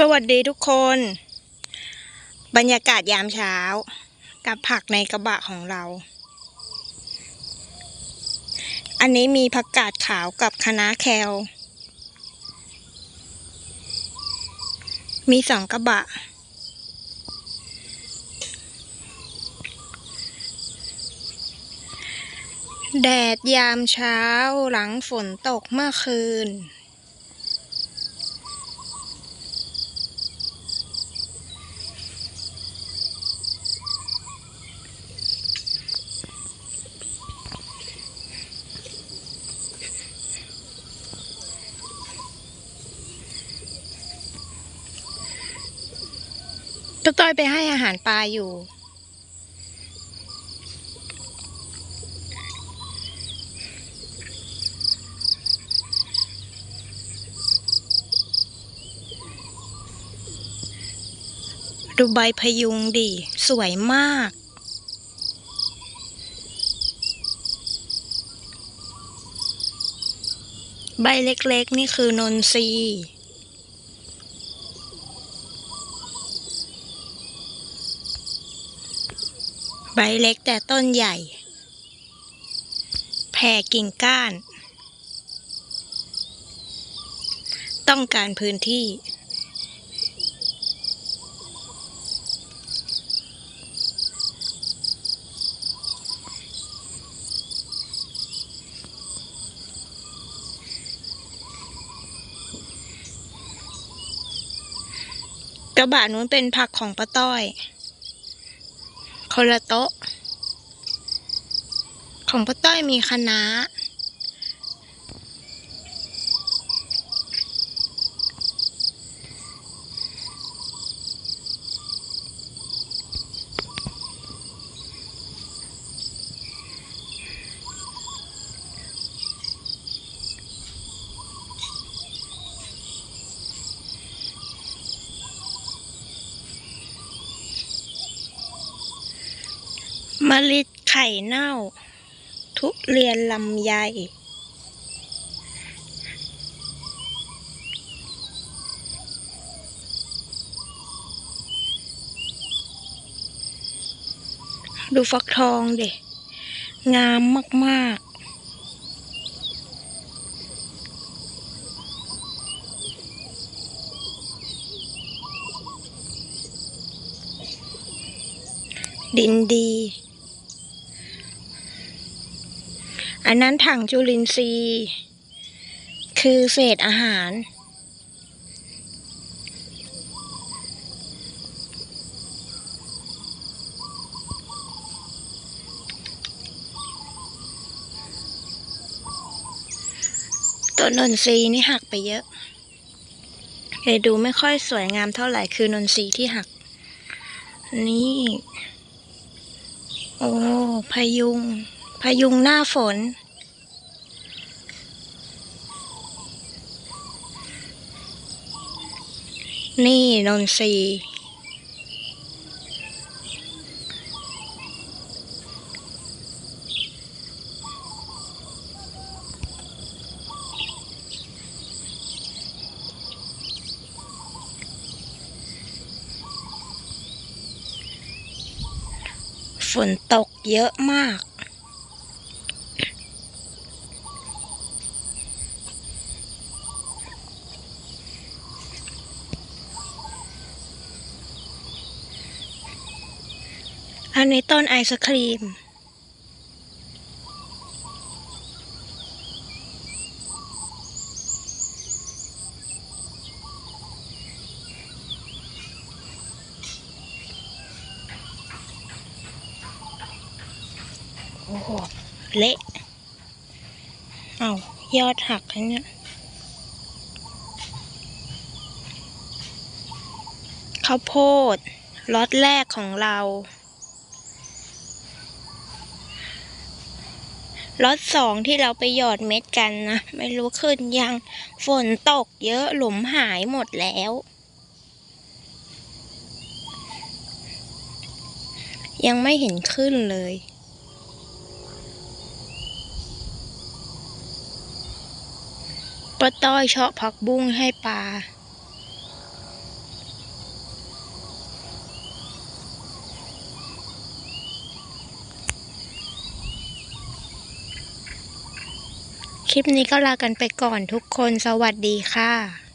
สวัสดีทุกคน บรรยากาศยามเช้า กับผักในกระบะของเรา อันนี้มีผักกาดขาวกับคะน้าแคลมีสองกระบะ แดดยามเช้าหลังฝนตกเมื่อคืน ป้าต้อยไปให้อาหารปลาอยู่ ดูใบพยุงดิ สวยมากใบเล็กๆ นี่คือนนทรีย์ ใบเล็กแต่ต้นใหญ่ แผ่กิ่งก้าน ต้องการพื้นที่ กระบะนู้นเป็นผักของป้าต้อย คนละโต๊ะ ของป้าต้อยมีคณะน้า มะลิไข่เน่า ทุเรียนลำไย ดูฟักทองเดิงามมาก ๆดินดี อันนั้นถังจุลินทรีย์ คือเศษอาหาร ต้นนนทรีย์นี่หักไปเยอะเลยดูไม่ค่อยสวยงามเท่าไหร่คือนนทรีย์ที่หัก นี่ โอ้พยุง พายุงหน้าฝน นี่นนทรีฝนตกเยอะมาก อันนี้ต้นไอศครีม โอ้โห เละเอายอดหักอันเนี้ยข้าวโพดล็อตแรกของเรา ล็อตสองที่เราไปหยอดเม็ดกันนะ ไม่รู้ขึ้นยังฝนตกเยอะหลุมหายหมดแล้ว ยังไม่เห็นขึ้นเลยป้าต้อยเชาะผักบุ้งให้ปลา คลิปนี้ก็ลากันไปก่อนทุกคนสวัสดีค่ะ